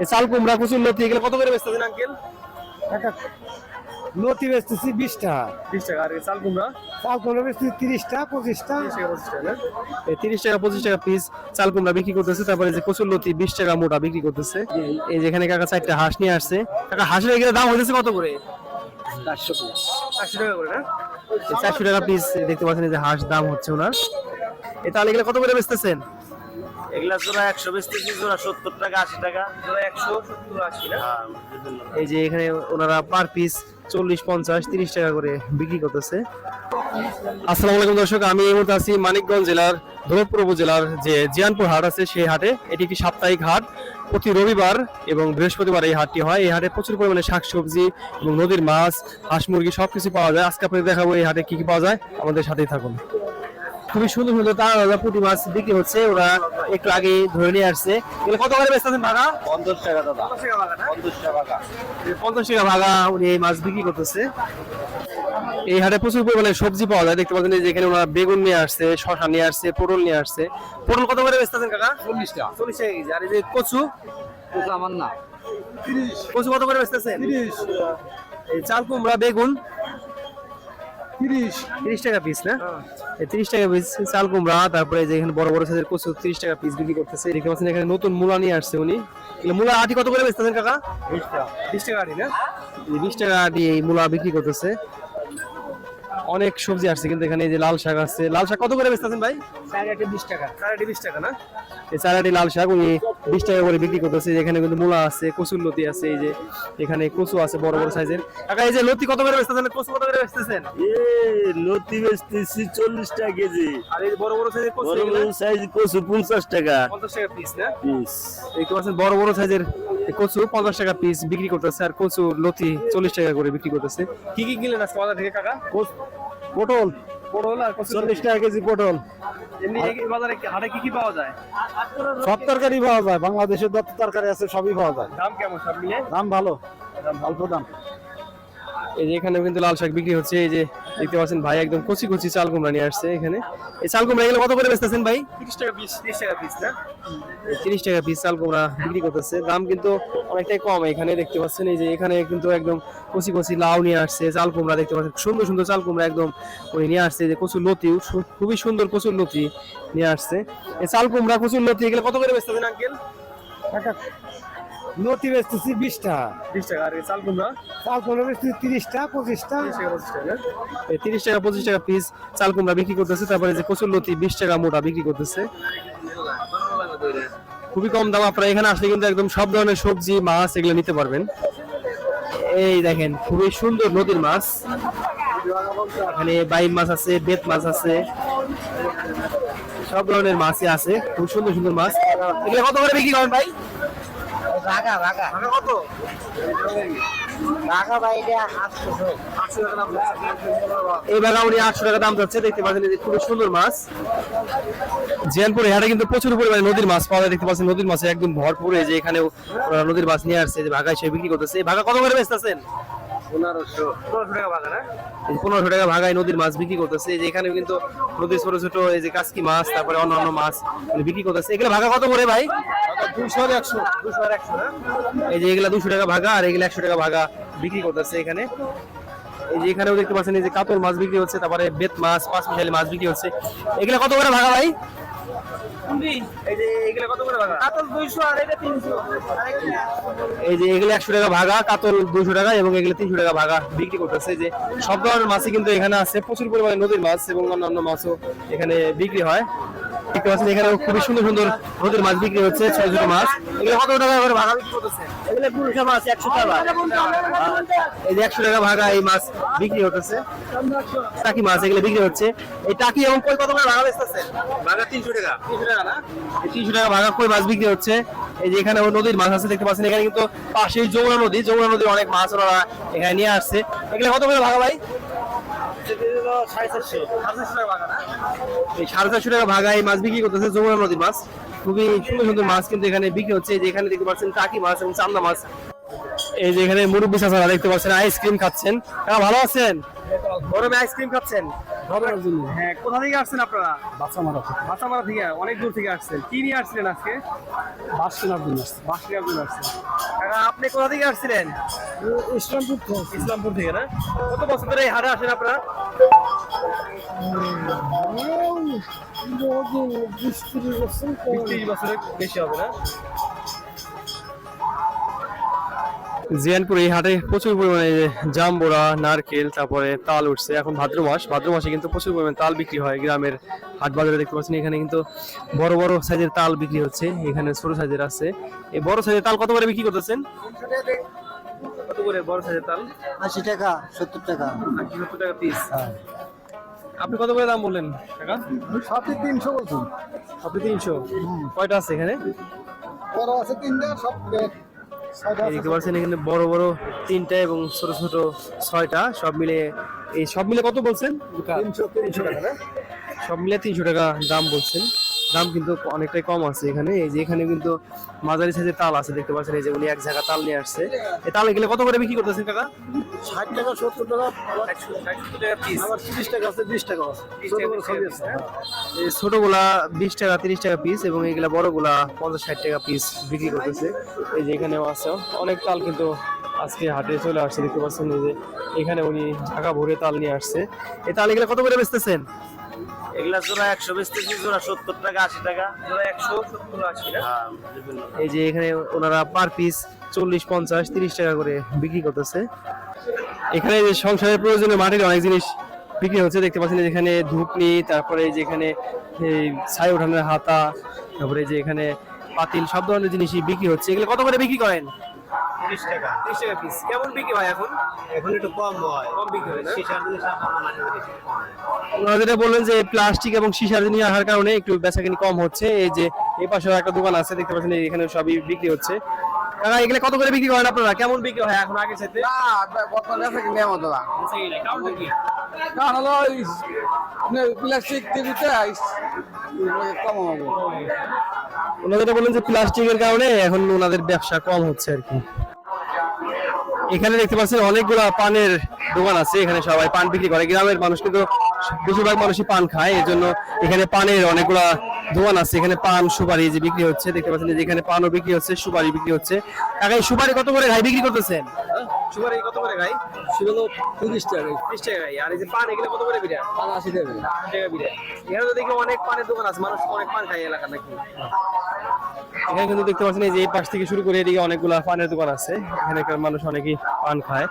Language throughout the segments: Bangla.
এই চাল কুমড়া কুচুর লতি এগুলো কত করে বেচতেছেন আঙ্কেল একটা লতি বেচতেছি বিশ টাকা বিশ টাকা। আর চাল কুমড়া? চাল বেচতেছি তিরিশ টাকা পঁচিশ টাকা তিরিশ টাকা পঁচিশ টাকা পিস চাল কুমড়া বিক্রি করতেছে তারপরে যে কচুর লতি বিশ টাকা মোটা বিক্রি করতেছে। এই যেখানে কাকা চারটা হাঁস নিয়ে আসছে। কাকা হাঁসের এগুলো দাম হইতেছে কত করে? চারশো চারশো টাকা করে না? চারশো টাকা পিস দেখতে পাচ্ছেন যে হাঁস দাম হচ্ছে ওনার। এই তাহলে এগুলো কত করে বেচতেছেন? এগুলা জোড়া একশো বেচতেছি জোড়া সত্তর টাকা আশি টাকা জোড়া একশো সত্তর আশি এই যে এখানে ওনারা পার পিস চল্লিশ, পঞ্চাশ, তিরিশ টাকা করে বিক্রি করতেছে। আসসালাম আলাইকুম দর্শক, আমি এই মুহূর্তে আছি মানিকগঞ্জ জেলার ধরতপুর উপজেলার যে জিয়ানপুর হাট আছে, সেই হাটে। এটি একটি সাপ্তাহিক হাট। প্রতি রবিবার এবং বৃহস্পতিবার এই হাটটি হয়। এই হাটে প্রচুর পরিমাণে শাকসবজি এবং নদীর মাছ, হাঁস মুরগি সব কিছু পাওয়া যায়। আজকে আপনাদের দেখাবো এই হাটে কি কি পাওয়া যায়। আমাদের সাথেই থাকুন। খুবই সুন্দর সুন্দর তাজা পুঁটি মাছ বিক্রি হচ্ছে ওরা একটু আগে ধরে নিয়ে আসছে। এগুলো কত করে বেচতেছেন ভাড়া পঞ্চাশ টাকা দাদা। পঞ্চাশ টাকা পঞ্চাশ টাকা ভাগা। উনি এই মাছ বিক্রি করতেছে। এই হাটে প্রচুর পরিমাণে সবজি পাওয়া যায় দেখতে পাচ্ছেন এই যে এখানে ওনারা বেগুন নিয়ে আসছে শশা নিয়ে আসছে পটল নিয়ে আসছে। পটল কত করে বেচতেছেন কাকা? চল্লিশ টাকা। চল্লিশ টাকা কেজি। আর এই যে কচু? ওটা আমার না। কচু কত করে বেচতেছেন এই চাল কুমড়া বেগুন। তিরিশ। টাকা পিস না? তিরিশ টাকা পিস চাল কুমড়া তারপরে যে এখানে বড় বড় সাইজের কচু তিরিশ টাকা পিস বিক্রি করতেছে। দেখতে পাচ্ছেন এখানে নতুন মূলা নিয়ে আসছে উনি। মূলা আটি কত করে বেচতেছেন কাকা? বিশ টাকা। বিশ টাকা আটি না? এই বিশ টাকা আটি এই মূলা বিক্রি করতেছে। অনেক সবজি আসছে কিন্তু এখানে এই যে লাল শাক আছে। লাল শাক কত করে বেচতেছেন ভাই? চারটে বিশ টাকা। চারাটি বিশ টাকা না? এই চারাটি লাল শাক উনি বিশ টাকা করে বিক্রি করতেছে এখানে কিন্তু মূলা আছে কচুর লতি আছে এই যে এখানে কচু আছে বড় বড় সাইজের। কাকা এই যে লতি কত করে বেচতেছেন? কচু কত করে বেচতেছেন? লতি বেচতেছি চল্লিশ টাকা কেজি। আর এই বড় বড় সাইজের কচু সাইজ কচু পঞ্চাশ টাকা। পঞ্চাশ টাকা পিস না? পিস দেখতে পাচ্ছেন বড় বড় সাইজের কচু পঞ্চাশ টাকা পিস বিক্রি করতেছে আর কচু লতি চল্লিশ টাকা করে বিক্রি করতেছে। কি কি কিনলেন আজকে বাজার থেকে কাকা? পটল। পটল আর চল্লিশ টাকা কেজি পটল। এমনি এই বাজারে হাটে কি কি পাওয়া যায়? সব তরকারি পাওয়া যায় বাংলাদেশের যত তরকারি আছে সবই পাওয়া যায়। দাম কেমন সব মিলে দাম ভালো। অল্প দাম। এই যে এখানেও কিন্তু লাল শাক বিক্রি হচ্ছে। এই যে দেখতে পাচ্ছেন ভাই একদম কচি কচি চাল কুমড়া নিয়ে আসছে এখানে। এই চাল কুমড়া এগুলো কত করে বেচতেছেন ভাই? তিরিশ টাকা পিস তিরিশ টাকা পিস না? তিরিশ টাকা পিস চাল কুমড়া বিক্রি করতেছে। দাম কিন্তু অনেকটাই কম এখানে দেখতে পাচ্ছেন। এই যে এখানে কিন্তু একদম কচি কচি লাউ নিয়ে আসছে চাল কুমড়া দেখতে পাচ্ছেন। সুন্দর সুন্দর চাল কুমড়া একদম ওই নিয়ে আসছে। যে কচুর লতি খুবই সুন্দর কচুর লতি নিয়ে আসছে। এই চাল কুমড়া কচুর লতি এগুলো কত করে বেচতেছেন আঙ্কেল? লতি বেচতেছি বিশ টাকা বিশ টাকা আর চাল কুমড়া চাল বেচতেছি তিরিশ টাকা পঁচিশ টাকা তিরিশ টাকা পঁচিশ টাকা পিস চাল কুমড়া বিক্রি করতেছে তারপরে যে কচুর লতি বিশ টাকা মোটা বিক্রি করতেছে। খুবই কম দাম আপনারা এখানে আসলে কিন্তু একদম সব ধরনের সবজি মাছ এগুলো নিতে পারবেন। এই দেখেন খুবই সুন্দর নদীর মাছ। এখানে বাইম মাছ আছে বেত মাছ আছে। সব ধরনের মাছই আছে খুব সুন্দর সুন্দর মাছ। এগুলো কত করে বিক্রি করেন ভাই? কত? আটশো এই উনি আটশো টাকা দাম যাচ্ছে দেখতে পাচ্ছেন খুবই সুন্দর মাছ। জিয়ানপুরে কিন্তু প্রচুর পরিমাণে নদীর মাছ পাওয়া যায় দেখতে পাচ্ছেন নদীর মাছে একদম ভরপুর এই যে এখানে ওরা নদীর মাছ নিয়ে আসছে যে ভাগা হিসেবে বিক্রি করতেছে। এই ভাগা কত করে বেচতেছেন? পনেরোশো। টাকা ভাগায় নদীর মাছ বিক্রি করতেছে। যে এখানে কিন্তু নদীর ছোট ছোট এই যে কাসকি মাছ তারপরে অন্য অন্য মাছ বিক্রি করতেছে। এগুলো ভাগা কত করে ভাই? দুশো একশো। একশো না এই যে এগুলা দুশো টাকা ভাগা আর এগুলো একশো টাকা ভাগা বিক্রি করতেছে এখানে। এই যে এখানেও দেখতে পাচ্ছেন এই যে কাতল মাছ বিক্রি হচ্ছে তারপরে বেত মাছ পাঁচ মিশালি মাছ বিক্রি হচ্ছে। এগুলো কত করে ভাগা ভাই? এই যে এগুলো একশো টাকা ভাগা কাতল দুশো টাকা এবং এগুলো তিনশো টাকা ভাগা বিক্রি করতেছে। যে সব ধরনের মাছই কিন্তু এখানে আছে। প্রচুর পরিমাণে নদীর মাছ এবং অন্যান্য মাছও এখানে বিক্রি হয়। দেখতে পাচ্ছেন এখানে খুবই সুন্দর সুন্দর নদীর মাছ বিক্রি হচ্ছে ছোট ছোট মাছ। এগুলো কত টাকা করে ভাগা বিক্রি করতেছে? এগুলো পুরুষা মাছ একশো টাকা। এই যে একশো টাকা ভাগা এই মাছ বিক্রি হতেছে। টাকি মাছ এগুলো বিক্রি হচ্ছে। এই টাকি এবং কই কত করে ভাগা বেচতেছে? ভাগা তিনশো টাকা। তিনশো টাকা না? তিনশো টাকা ভাগা কই মাছ বিক্রি হচ্ছে? এই যে এখানে ও নদীর মাছ আছে দেখতে পাচ্ছেন এখানে কিন্তু পাশেই যমুনা নদী। যমুনা নদীর অনেক মাছ ওরা এখানে নিয়ে আসছে। এগুলো কত করে ভাগা ভাই? সাড়ে চারশো। সাড়ে চারশো টাকা ভাগা এই মাছ বিক্রি করতেছে যমুনা নদীর মাছ। খুবই সুন্দর সুন্দর মাছ কিন্তু এখানে বিক্রি হচ্ছে। এই যে এখানে দেখতে পাচ্ছেন টাকি মাছ এবং চান্দা মাছ। এই যে এখানে মুরব্বী চাচারা দেখতে পাচ্ছেন আইসক্রিম খাচ্ছেন। ভালো আছেন? গরমে আইসক্রিম খাচ্ছেন? জন্য। হ্যাঁ কোথা থেকে আসছেন আপনারা? বাচ্চা মারা মাথামারা থেকে অনেক দূর থেকে আসছেন। কি নিয়ে আসছিলেন আজকে? বাস কেনার জন্য। বাস নিয়ে আপনি আসছেন আপনি কোথা থেকে আসছিলেন? ইসলামপুর থেকে ইসলামপুর থেকে না? কত বছর ধরে এই হাটে আসেন আপনারা? বিশ ত্রিশ বছর তো ত্রিশ বছরের বেশি হবে না? জিয়ানপুর এই হাটে প্রচুর পরিমাণে জামবোড়া নারকেল তারপরে তাল উঠছে। এখন ভাদ্র মাস। ভাদ্র মাসে কিন্তু প্রচুর পরিমাণে তাল বিক্রি হয় গ্রামের হাট বাজারে দেখতে পাচ্ছেন। এখানে কিন্তু বড় বড় সাইজের তাল বিক্রি হচ্ছে। এখানে ছোট সাইজের আছে। এই বড় সাইজের তাল কত করে বিক্রি করতেছেন? কত করে বড় সাইজের তাল? আশি টাকা সত্তর টাকা। সত্তর টাকা পিস আপনি কত করে দাম বললেন? টাকা? সাথে তিনশো বলছেন। সাথে তিনশো। কয়টা আছে এখানে? বড় আছে তিনটা সব দেখতে পাচ্ছেন এখানে বড় বড় তিনটা এবং ছোট ছোট ছয়টা সব মিলে এই সব মিলে কত বলছেন? তিনশো তিনশো টাকা সব মিলে তিনশো টাকা দাম বলছেন। দাম কিন্তু অনেকটাই কম আছে এখানে। এই যে এখানে কিন্তু মাঝারি সাইজের তাল আছে দেখতে পাচ্ছেন? এই যে উনি এক জায়গা তাল নিয়ে আসছে। এই তাল এগুলো কত করে বিক্রি করতেছেন কাকা? ষাট টাকা সত্তর টাকা। আবার তিরিশ টাকা আছে বিশ টাকা আছে। আছে এই ছোটগুলা বিশ টাকা তিরিশ টাকা পিস এবং এগুলা বড়গুলা পঞ্চাশ ষাট টাকা পিস বিক্রি করতেছে। এই যে এখানেও আছে। অনেক তাল কিন্তু আজকে হাটে চলে আসছে দেখতে পাচ্ছেন? এই যে এখানে উনি ঢাকা ভরে তাল নিয়ে আসছে। এই তাল এগুলা কত করে বেচতেছেন? এগুলা জোড়া একশো বেচতেছি জোড়া সত্তর টাকা আশি টাকা। একশো সত্তর আশি হ্যাঁ, এই যে এখানে ওনারা পার পিস চল্লিশ পঞ্চাশ তিরিশ টাকা করে বিক্রি করতেছে। এখানে যে সংসারের প্রয়োজনে মাটির অনেক জিনিস বিক্রি হচ্ছে দেখতে পাচ্ছেন যে এখানে ধূপনি তারপরে এই যে এখানে এই ছাই ওঠানোর হাতা তারপরে যে এখানে পাতিল সব ধরনের জিনিসই বিক্রি হচ্ছে। এগুলো কত করে বিক্রি করেন? তিরিশ টাকা। তিরিশ টাকা পিস কেমন বিক্রি হয় এখন? এখন একটু কম হয়। কম বিক্রি হয়। না সিসার জিনিস আপনার যেটা বললেন যে প্লাস্টিক এবং সীসার জিনিস আসার কারণে একটু বেচাকিনি কম হচ্ছে। এই যে এই পাশেও একটা দোকান আছে দেখতে পাচ্ছেন এখানে সবই বিক্রি হচ্ছে। কাকা এগুলো কত করে বিক্রি করেন আপনারা? কেমন বিক্রি হয় এখন আগের সাথে কারণ হলো প্লাস্টিক টিভিতে কম হবে। ওনারা যেটা বললেন যে প্লাস্টিকের কারণে এখন ওনাদের ব্যবসা কম হচ্ছে আর কি। এখানে দেখতে পাচ্ছেন অনেকগুলা পানের দোকান আছে এখানে সবাই পান বিক্রি করে। গ্রামের মানুষ কিন্তু বেশিরভাগ মানুষই পান খায় এই জন্য এখানে পানের অনেকগুলা দোকান আছে। এখানে পান সুপারি যে বিক্রি হচ্ছে দেখতে পাচ্ছেন যে এখানে পানও বিক্রি হচ্ছে সুপারি বিক্রি হচ্ছে। কাকা সুপারি কত করে গাই বিক্রি করতেছেন? সুপারি কত করে গাই ছিল তিরিশ টাকা ত্রিশ টাকা গাই আর এই যে পান এগুলো কত করে বিরা পাঁচ আশি টাকা টাকা বিরা এখানে তো দেখি অনেক পানের দোকান আছে মানুষ অনেক পান খায় এলাকা নাকি। এখানে কিন্তু দেখতে পাচ্ছেন এই যে এই পাশ থেকে শুরু করে এদিকে অনেকগুলা পানের দোকান আছে। এখানকার মানুষ অনেকেই পান খায়।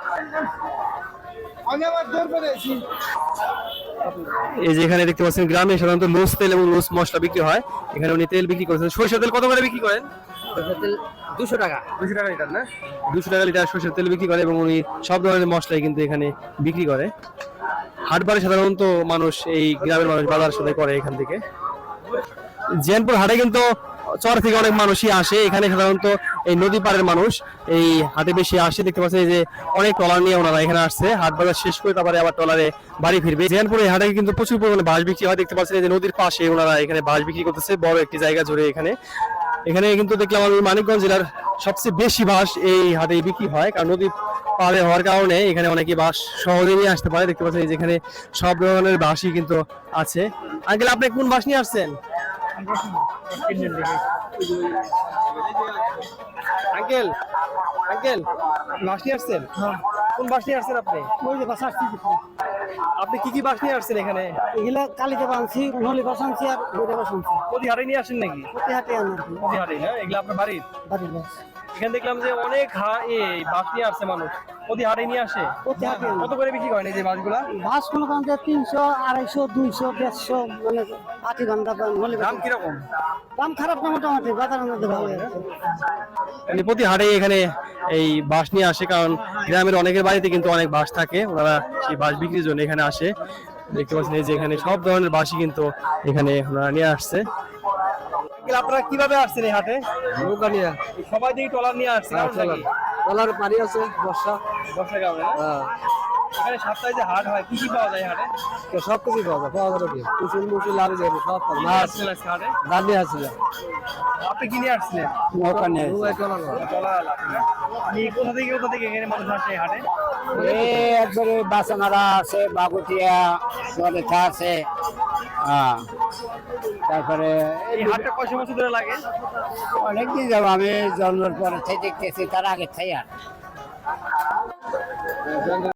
এই যে এখানে দেখতে পাচ্ছেন গ্রামে সাধারণত লোস তেল এবং লোস মশলা বিক্রি হয়। এখানে উনি তেল বিক্রি করেছেন। সরষের তেল কত করে বিক্রি করেন? দুশো টাকা। দুশো টাকা লিটার না? দুশো টাকা লিটার সরষের তেল বিক্রি করে এবং উনি সব ধরনের মশলাই কিন্তু এখানে বিক্রি করে। হাটবারে সাধারণত মানুষ এই গ্রামের মানুষ বাজার সদাই করে এখান থেকে। জিয়ানপুর হাটে কিন্তু চর থেকে অনেক মানুষই আসে। এখানে সাধারণত এই নদী পাড়ের মানুষ এই হাটে বেশি আসে। দেখতে পাচ্ছেন যে অনেক ট্রলার নিয়ে ওনারা এখানে আসছে। হাট বাজার শেষ করে তারপরে আবার ট্রলারে বাড়ি ফিরবে। জিয়ানপুর এই হাটে কিন্তু প্রচুর পরিমাণে বাঁশ বিক্রি হয়। দেখতে পাচ্ছেন যে নদীর পাশে ওনারা এখানে বাঁশ বিক্রি করতেছে। বড় একটি জায়গা জুড়ে এখানে। এখানে কিন্তু দেখলাম আমি মানিকগঞ্জ জেলার সবচেয়ে বেশি বাঁশ এই হাটে বিক্রি হয়। কারণ নদী পাড়ে হওয়ার কারণে এখানে অনেকে বাঁশ সহজে নিয়ে আসতে পারে। দেখতে পাচ্ছেন যেখানে সব ধরনের বাঁশই কিন্তু আছে। আঙ্কেল, আপনি কোন বাঁশ নিয়ে আসছেন? আঙ্কেল আঙ্কেল বাস নিয়ে আসছেন? কোন বাঁশ নিয়ে আসছেন আপনি? ওই যে বাস আসছি। আপনি কি কি বাস নিয়ে আসছেন এখানে? এগুলা কালিতে নহলি বাস আনছি আর বাসানছি প্রতি হাটে নিয়ে আসেন নাকি? প্রতি হাটে এগুলো আপনার বাড়ির? বাড়ির বাস এখানে দেখলাম যে অনেক হা- এই বাঁশ নিয়ে আসছে মানুষ। প্রতি হাটে নিয়ে আসে। প্রতি আনে। কত করে বিক্রি করেন এই যে বাঁশগুলা বাস কোনো কারণে তিনশো আড়াইশো দুইশো দেড়শো মানে আশি ঘণ্টা দাম কীরকম? দাম খারাপ না মোটামুটি বাজার মধ্যে ভালো মানে প্রতি হাটে এখানে এই বাঁশ নিয়ে আসে কারণ গ্রামের অনেকের বাড়িতে কিন্তু অনেক বাঁশ থাকে। ওনারা সেই বাঁশ বিক্রির জন্য এখানে আসে। দেখতে পাচ্ছেন এই যে এখানে সব ধরনের বাঁশই কিন্তু এখানে ওনারা নিয়ে আসছে। আপনারা কীভাবে আসছেন এই হাটে? নৌকা নিয়ে। সবাই দিকে টলার নিয়ে আসছে টলার পানি আছে বর্ষা। বর্ষা কারণে হ্যাঁ। এখানে সপ্তাহে যে হাট হয় কি কি পাওয়া যায় হাটে? সব কিছু পাওয়া যায় পাওয়া যাবে কি? কুসুল আর যাবে সব পাওয়া মাছ মাছ চলে আসছে হাটে? দামি আছে। আপনি কিনে আসছিলেন? ওখানে আপনি কোথা থেকে কোথা থেকে এখানে মানুষ আসে হাটে? একবারে বাসনারা আছে বাগুটিয়া আছে। হ্যাঁ। তারপরে এই হাটটা কয় বছর ধরে লাগে? অনেকদিন যাব আমি জন্মের পরে থেকে দেখতেছি তার আগে থেকে আর।